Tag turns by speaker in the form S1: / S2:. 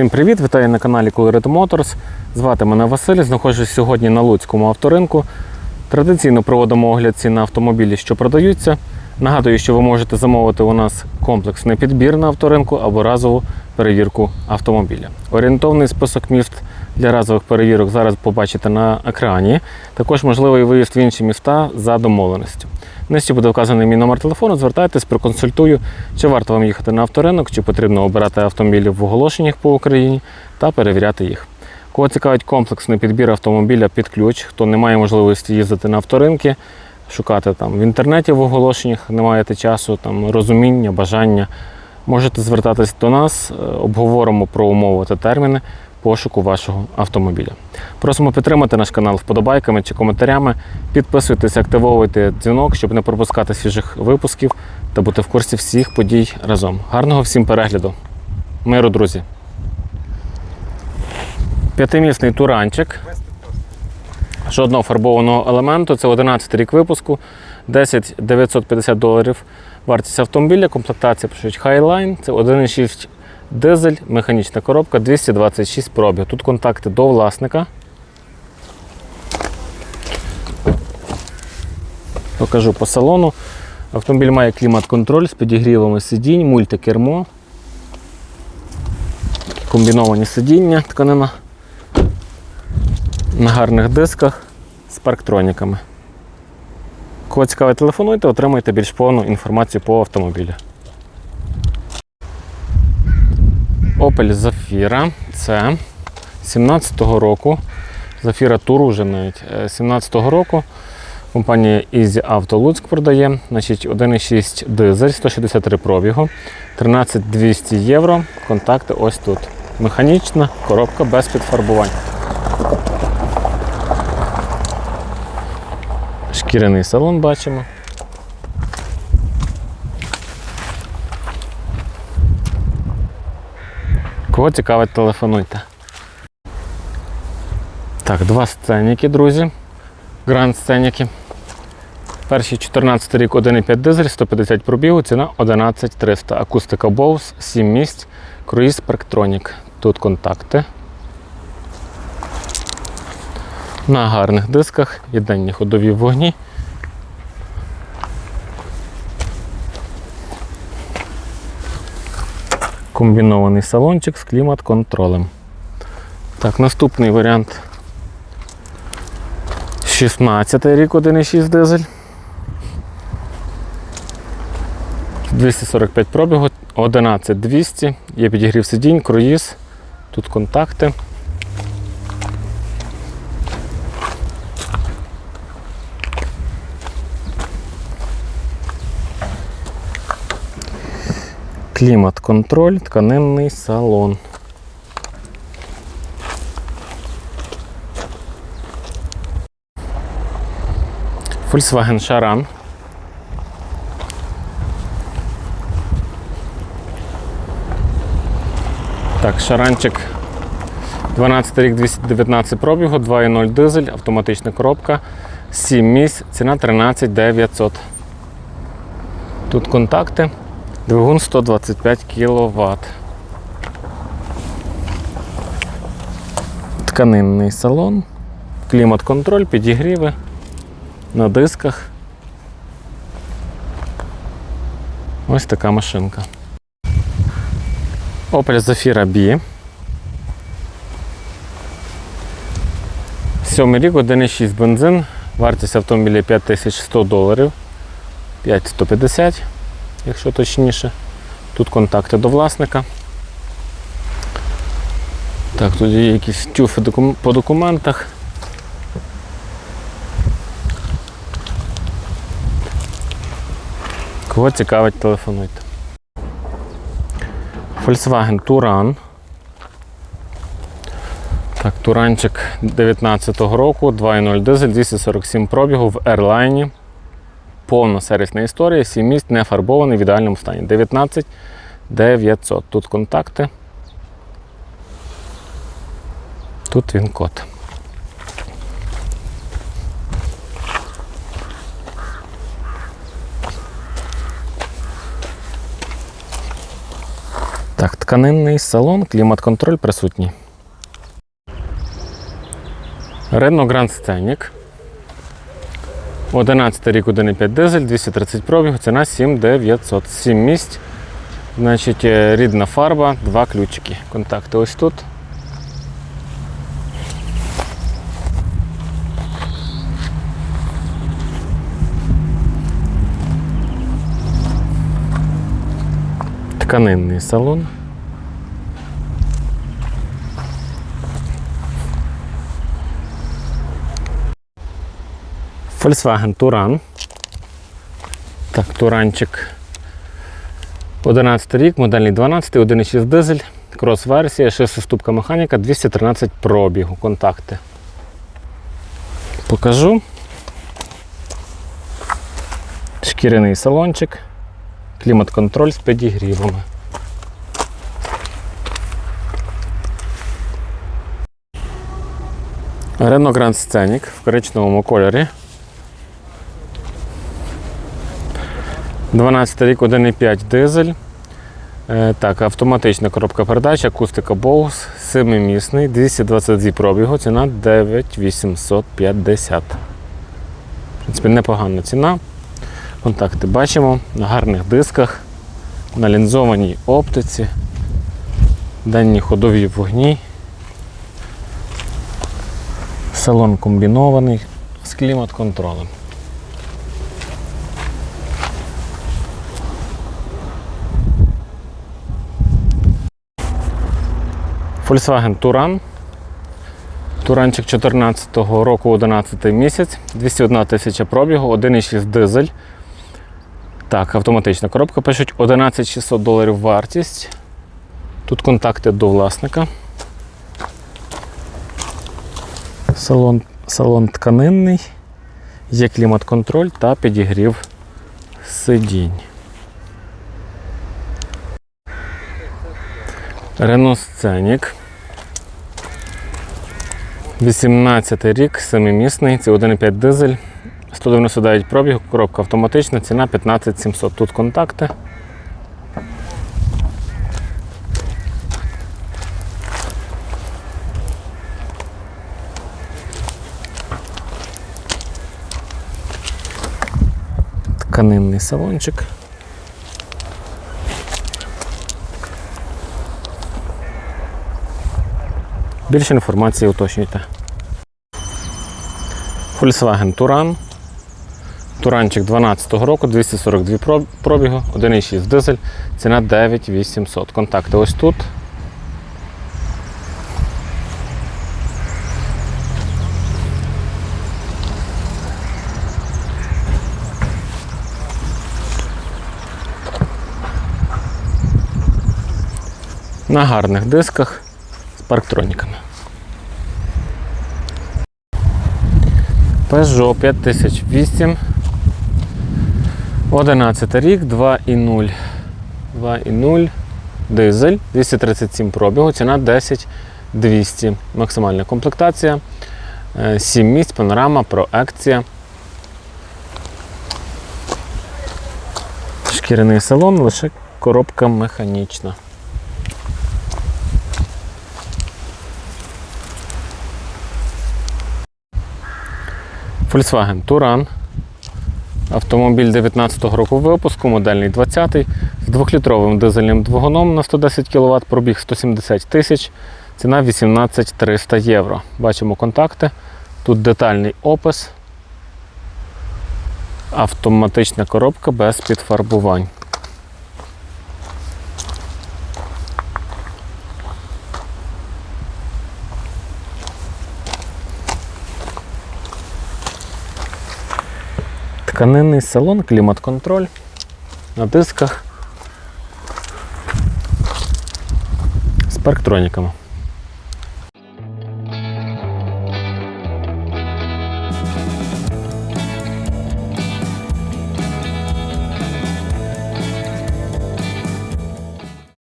S1: Всім привіт! Вітаю на каналі Colored Motors. Звати мене Василь. Знаходжусь сьогодні на Луцькому авторинку. Традиційно проводимо огляд цін на автомобілі, що продаються. Нагадую, що ви можете замовити у нас комплексний підбір на авторинку або разову перевірку автомобіля. Орієнтовний список міст для разових перевірок зараз побачите на екрані. Також можливий виїзд в інші міста за домовленістю. Нижче буде вказаний мій номер телефону. Звертайтесь, проконсультую, чи варто вам їхати на авторинок, чи потрібно обирати автомобілі в оголошеннях по Україні та перевіряти їх. Кого цікавить комплексний підбір автомобіля під ключ, хто не має можливості їздити на авторинки, шукати там в інтернеті в оголошеннях, не маєте часу, там розуміння, бажання. Можете звертатись до нас, е, обговоримо про умови та терміни пошуку вашого автомобіля. Просимо підтримати наш канал вподобайками чи коментарями. Підписуйтесь, активовуйте дзвінок, щоб не пропускати свіжих випусків та бути в курсі всіх подій разом. Гарного всім перегляду. Миру, друзі! П'ятимісний туранчик. Жодного фарбованого елементу. Це 11 рік випуску, 10 950 доларів. Вартість автомобіля, комплектація пишуть Highline. Це 1,6 дизель, механічна коробка, 226 пробіг. Тут контакти до власника. Покажу по салону. Автомобіль має клімат-контроль з підігрівами сидінь, мультикермо. Комбіновані сидіння, тканина на гарних дисках з парктроніками. Кого цікавить, телефонуйте, отримайте більш повну інформацію по автомобілю. Opel Zafira це 17-го року. Zafira Tour вже навіть е, 17-го року. Компанія Easy Auto Луцьк продає. Значить, 1,6 дизель, 163 пробігу, 13200 євро. Контакти ось тут. Механічна коробка без підфарбувань. Шкіряний салон бачимо. Кого цікавить, телефонуйте. Так, два сценіки, друзі. Гранд сценіки. Перший 14 рік 1,5 дизель, 150 пробігу, ціна 11300. Акустика Bose, 7 місць, круїз Parktronix. Тут контакти. На гарних дисках, єдинні ходові вогні. Комбінований салончик з клімат-контролем. Так, наступний варіант 16 рік 1,6 дизель. 245 пробігу, 11200, є підігрів сидінь, круїз, тут контакти. Клімат-контроль, тканинний салон. Volkswagen Charan. Так, шаранчик 12 рік 219 пробігу, 2.0 дизель, автоматична коробка, 7 місць, ціна 13 900. Тут контакти. Двигун 125 кВт. Тканинний салон, клімат-контроль, підігріви на дисках. Ось така машинка. Opel Zafira B. Сьомий рік, 1,6 бензин. Вартість автомобіля 5100 доларів. 5150 якщо точніше. Тут контакти до власника. Так, тут є якісь тюфи по документах. Кого цікавить, телефонуйте. Volkswagen Touran. Так, Туранчик 19-го року, 2.0 дизель, 247 пробігу в Airline. Повна сервісна історія, 7 місць не фарбований в ідеальному стані. 19 900. Тут контакти. Тут він код. Так, Тканинний салон, клімат-контроль присутній. Renault Grand Scenic. 11 рік 1,5 дизель, 230 пробігу, ціна 7900. 7 місць. Значить, е, рідна фарба, два ключики. Контакти ось тут. Тканинний салон. Volkswagen Туран. Так, Туранчик. 11 рік, модельний 12, 1,6 дизель, крос-версія, шестиступка механіка, 213 пробігу, контакти. Покажу. Шкіряний салончик, клімат-контроль з підігрівами. Renault Grand Scenic в коричневому кольорі. 12 рік 1,5 дизель. Е, Так, автоматична коробка передач, акустика Bose, 7-місний, 222 пробігу, ціна 9850. В принципі, непогана ціна. Контакти бачимо на гарних дисках, на лінзованій оптиці, денні ходові вогні. Салон комбінований з клімат-контролем. Volkswagen Туран. Туранчик 14 року 11 місяць, 201 тисяча пробігу, 1,6 дизель. Так, автоматична коробка пишуть 11600 доларів вартість. Тут контакти до власника. Салон, салон тканинний, є клімат-контроль та підігрів сидінь. Renault Scenic. 18 рік, 7-місний, це 1,5 дизель, 199 пробіг, коробка автоматична, ціна 15700. Тут контакти. Тканинний салончик. Більше інформації уточнюйте. Volkswagen Туран. Туранчик 12 року, 242 проб- пробігу, 1,6 дизель, ціна 9800. Контакти ось тут. На гарних дисках парктроніками. Peugeot 5008. 11 рік, 2,0. 2,0. Дизель, 237 пробігу, ціна 10 200. Максимальна комплектація. 7 місць, панорама, проекція. Шкіряний салон, лише коробка механічна. Volkswagen Туран. Автомобіль 19-го року випуску, модельний 20-й, з 2-літровим дизельним двигуном на 110 кВт, пробіг 170 тисяч, ціна 18 300 євро. Бачимо контакти. Тут детальний опис. Автоматична коробка без підфарбувань. Тканинний салон, клімат-контроль на дисках з парктроніками.